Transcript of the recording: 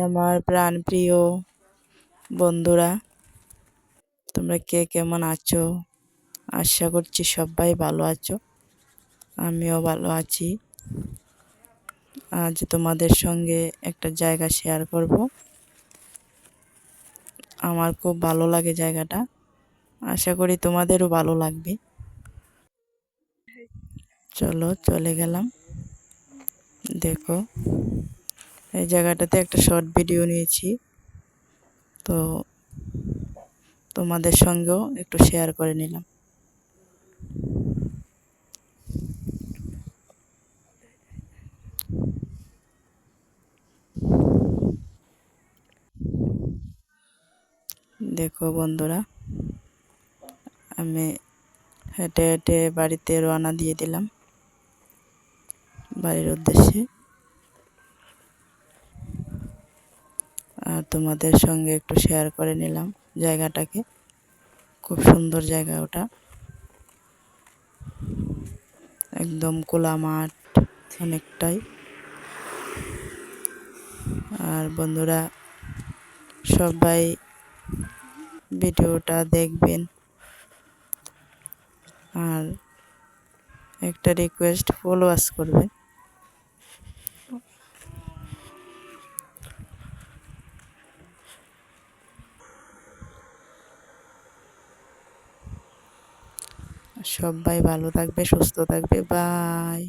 আমার প্রাণপ্রিয় বন্ধুরা। তোমরা কে কেমন আছো? আশা করছি সবাই ভালো আছো। আমিও ভালো আছি। আজ তোমাদের সঙ্গে একটা জায়গা শেয়ার করব। আমার খুব ভালো লাগে জায়গাটা। আশা করি তোমাদেরও ভালো লাগবে। চলো চলে গেলাম। দেখো। এই জায়গাটাতে একটা শর্ট ভিডিও নিয়েছি। তো তোমাদের সঙ্গেও একটু শেয়ার করে নিলাম। দেখো বন্ধুরা, আমি হেঁটে হেঁটে বাড়িতে রওনা দিয়ে দিলাম। বাড়ির উদ্দেশ্যে। আর তোমাদের সঙ্গে একটু শেয়ার করে নিলাম জায়গাটাকে। খুব সুন্দর জায়গা ওটা। একদম খোলা মাঠ অনেকটাই। আর বন্ধুরা, সবাই ভিডিওটা দেখবেন। আর একটা রিকোয়েস্ট ফলোয়ার্স করবেন। সবাই ভালো থাকবে সুস্থ থাকবে বাই